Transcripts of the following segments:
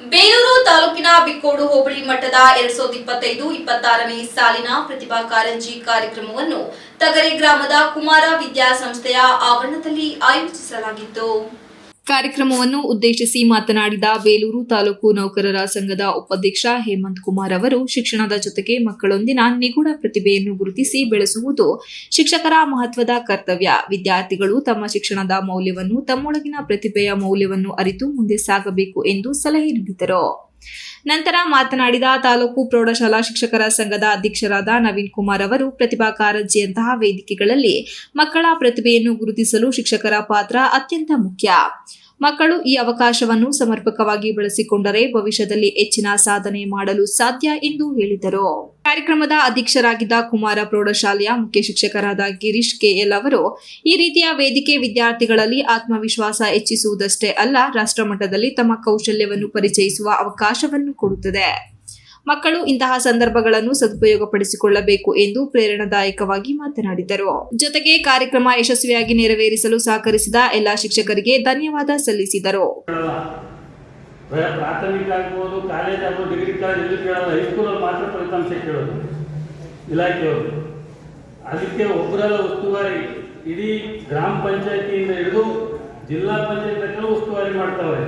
ಬೇಲೂರು ತಾಲೂಕಿನ ಬಿಕ್ಕೋಡು ಹೋಬಳಿ ಮಟ್ಟದ ಎರಡ್ ಸಾವಿರದ ಇಪ್ಪತ್ತೈದು, ಇಪ್ಪತ್ತಾರನೇ ಸಾಲಿನ ಪ್ರತಿಭಾ ಕಾರಂಜಿ ಕಾರ್ಯಕ್ರಮವನ್ನು ತಗರೆ ಗ್ರಾಮದ ಕುಮಾರ ವಿದ್ಯಾಸಂಸ್ಥೆಯ ಆವರಣದಲ್ಲಿ ಆಯೋಜಿಸಲಾಗಿತ್ತು. ಕಾರ್ಯಕ್ರಮವನ್ನು ಉದ್ದೇಶಿಸಿ ಮಾತನಾಡಿದ ಬೇಲೂರು ತಾಲೂಕು ನೌಕರರ ಸಂಘದ ಉಪಾಧ್ಯಕ್ಷ ಹೇಮಂತ್ ಕುಮಾರ್ ಅವರು, ಶಿಕ್ಷಣದ ಜೊತೆಗೆ ಮಕ್ಕಳೊಂದಿನ ನಿಗೂಢ ಪ್ರತಿಭೆಯನ್ನು ಗುರುತಿಸಿ ಬೆಳೆಸುವುದು ಶಿಕ್ಷಕರ ಮಹತ್ವದ ಕರ್ತವ್ಯ. ವಿದ್ಯಾರ್ಥಿಗಳು ತಮ್ಮ ಶಿಕ್ಷಣದ ಮೌಲ್ಯವನ್ನು ತಮ್ಮೊಳಗಿನ ಪ್ರತಿಭೆಯ ಮೌಲ್ಯವನ್ನು ಅರಿತು ಮುಂದೆ ಸಾಗಬೇಕು ಎಂದು ಸಲಹೆ ನೀಡಿದರು. ನಂತರ ಮಾತನಾಡಿದ ತಾಲೂಕು ಪ್ರೌಢಶಾಲಾ ಶಿಕ್ಷಕರ ಸಂಘದ ಅಧ್ಯಕ್ಷರಾದ ನವೀನ್ ಕುಮಾರ್ ಅವರು ಪ್ರತಿಭಾ ಕಾರಂಜಿಯಂತಹ ವೇದಿಕೆಗಳಲ್ಲಿ ಮಕ್ಕಳ ಪ್ರತಿಭೆಯನ್ನು ಗುರುತಿಸಲು ಶಿಕ್ಷಕರ ಪಾತ್ರ ಅತ್ಯಂತ ಮುಖ್ಯ. ಮಕ್ಕಳು ಈ ಅವಕಾಶವನ್ನು ಸಮರ್ಪಕವಾಗಿ ಬಳಸಿಕೊಂಡರೆ ಭವಿಷ್ಯದಲ್ಲಿ ಹೆಚ್ಚಿನ ಸಾಧನೆ ಮಾಡಲು ಸಾಧ್ಯ ಎಂದು ಹೇಳಿದರು. ಕಾರ್ಯಕ್ರಮದ ಅಧ್ಯಕ್ಷರಾಗಿದ್ದ ಕುಮಾರ ಪ್ರೌಢಶಾಲೆಯ ಮುಖ್ಯ ಶಿಕ್ಷಕರಾದ ಗಿರೀಶ್ ಕೆಎಲ್ ಅವರು, ಈ ರೀತಿಯ ವೇದಿಕೆ ವಿದ್ಯಾರ್ಥಿಗಳಲ್ಲಿ ಆತ್ಮವಿಶ್ವಾಸ ಹೆಚ್ಚಿಸುವುದಷ್ಟೇ ಅಲ್ಲ, ರಾಷ್ಟ್ರಮಟ್ಟದಲ್ಲಿ ತಮ್ಮ ಕೌಶಲ್ಯವನ್ನು ಪರಿಚಯಿಸುವ ಅವಕಾಶವನ್ನು ಕೊಡುತ್ತದೆ. ಮಕ್ಕಳು ಇಂತಹ ಸಂದರ್ಭಗಳನ್ನು ಸದುಪಯೋಗಪಡಿಸಿಕೊಳ್ಳಬೇಕು ಎಂದು ಪ್ರೇರಣಾದಾಯಕವಾಗಿ ಮಾತನಾಡಿದರು. ಜೊತೆಗೆ ಕಾರ್ಯಕ್ರಮ ಯಶಸ್ವಿಯಾಗಿ ನೆರವೇರಿಸಲು ಸಹಕರಿಸಿದ ಎಲ್ಲಾ ಶಿಕ್ಷಕರಿಗೆ ಧನ್ಯವಾದ ಸಲ್ಲಿಸಿದರು. ಪ್ರಾಥಮಿಕ ಆಗ್ಬೋದು, ಕಾಲೇಜ್ ಆಗ್ಬೋದು ಡಿಗ್ರಿ ಕಾಲೇಜ್ ಎಲ್ಲಿ ಕೇಳೋದು ಹೈಸ್ಕೂಲಲ್ಲಿ ಮಾತ್ರ ಫಲಿತಾಂಶ ಕೇಳೋದು ಇಲಾಖೆಯವರು ಅದಕ್ಕೆ ಒಬ್ಬರೆಲ್ಲ ಉಸ್ತುವಾರಿ, ಇಡೀ ಗ್ರಾಮ ಪಂಚಾಯತಿಯಿಂದ ಹಿಡಿದು ಜಿಲ್ಲಾ ಪಂಚಾಯತ್ ಉಸ್ತುವಾರಿ ಮಾಡ್ತಾವೆ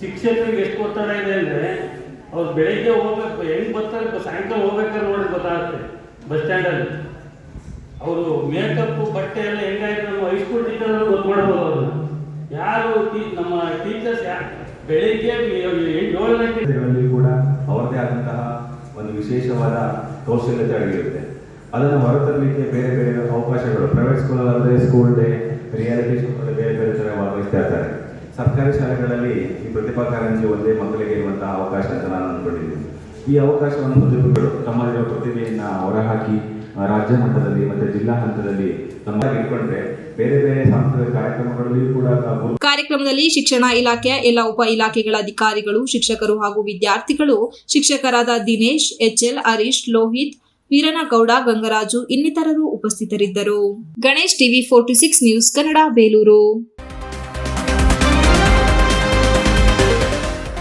ಶಿಕ್ಷಕರಿಗೆ ಎಷ್ಟು ಒತ್ತಡ ಇದೆ ಅಂದರೆ ಅವ್ರು ಬೆಳಿಗ್ಗೆ ಹೋಗ್ಬೇಕು, ಹೆಂಗೆ ಬರ್ತಾರೆ ಸಾಯಂಕಾಲ ಹೋಗ್ಬೇಕಾದ್ರೆ ನೋಡಿ ಗೊತ್ತಾಗುತ್ತೆ, ಬಸ್ ಸ್ಟ್ಯಾಂಡಲ್ಲಿ. ಅವರು ಮೇಕಪ್ ಬಟ್ಟೆ ಎಲ್ಲ ಹೆಂಗಾಯ್ತು ನಮ್ಮ ಹೈಸ್ಕೂಲ್ ಟೀಚರ್ ಗೊತ್ತು ಮಾಡ್ಬೋದು ಅವ್ರನ್ನ. ಯಾರು ನಮ್ಮ ಟೀಚರ್ಸ್ ಬೆಳಿಗ್ಗೆ ಏಳು ಗಳಲ್ಲಿ ಕೂಡ ಅವರದೇ ಆದಂತಹ ಒಂದು ವಿಶೇಷವಾದ ಕೌಶಲ್ಯತೆ ಆಗಿರುತ್ತೆ ಅದನ್ನು ಹೊರತರಲಿಕ್ಕೆ ಬೇರೆ ಬೇರೆ ಅವಕಾಶಗಳು. ಪ್ರೈವೇಟ್ ಸ್ಕೂಲಲ್ಲಾದರೆ ಸ್ಕೂಲ್ ಡೇ ರಿಯಾಲಿಟಿ ಸರ್ಕಾರಿ ಈ ಪ್ರತಿಭಾ ಕಾರಂಜಿ ಒಂದೇ ಮಕ್ಕಳಿಗೆ ಇರುವಂತಹ ಅವಕಾಶ ಅಂತ ನಾನು ಅಂದ್ಕೊಂಡಿದ್ದೀನಿ. ಈ ಅವಕಾಶವನ್ನು ಪ್ರತಿಭೆಗಳು ತಮ್ಮಲ್ಲಿರುವ ಪ್ರತಿಭೆಯನ್ನು ಹೊರಹಾಕಿ ರಾಜ್ಯ ಮಟ್ಟದಲ್ಲಿ ಮತ್ತೆ ಜಿಲ್ಲಾ ಹಂತದಲ್ಲಿ ಇಟ್ಕೊಂಡ್ರೆ ಬೇರೆ ಬೇರೆ ಸಾಂಸ್ಕೃತಿಕ ಕಾರ್ಯಕ್ರಮಗಳಲ್ಲಿಯೂ ಕೂಡ ಕಾರ್ಯಕ್ರಮದಲ್ಲಿ ಶಿಕ್ಷಣ ಇಲಾಖೆಯ ಎಲ್ಲ ಉಪ ಇಲಾಖೆಗಳ ಅಧಿಕಾರಿಗಳು, ಶಿಕ್ಷಕರು ಹಾಗೂ ವಿದ್ಯಾರ್ಥಿಗಳು ಶಿಕ್ಷಕರಾದ ದಿನೇಶ್ ಎಚ್ಎಲ್ ಹರೀಶ್, ಲೋಹಿತ್, ವೀರನಗೌಡ, ಗಂಗರಾಜು ಇನ್ನಿತರರು ಉಪಸ್ಥಿತರಿದ್ದರು. Ganesh TV forty six news Kannada, Belur.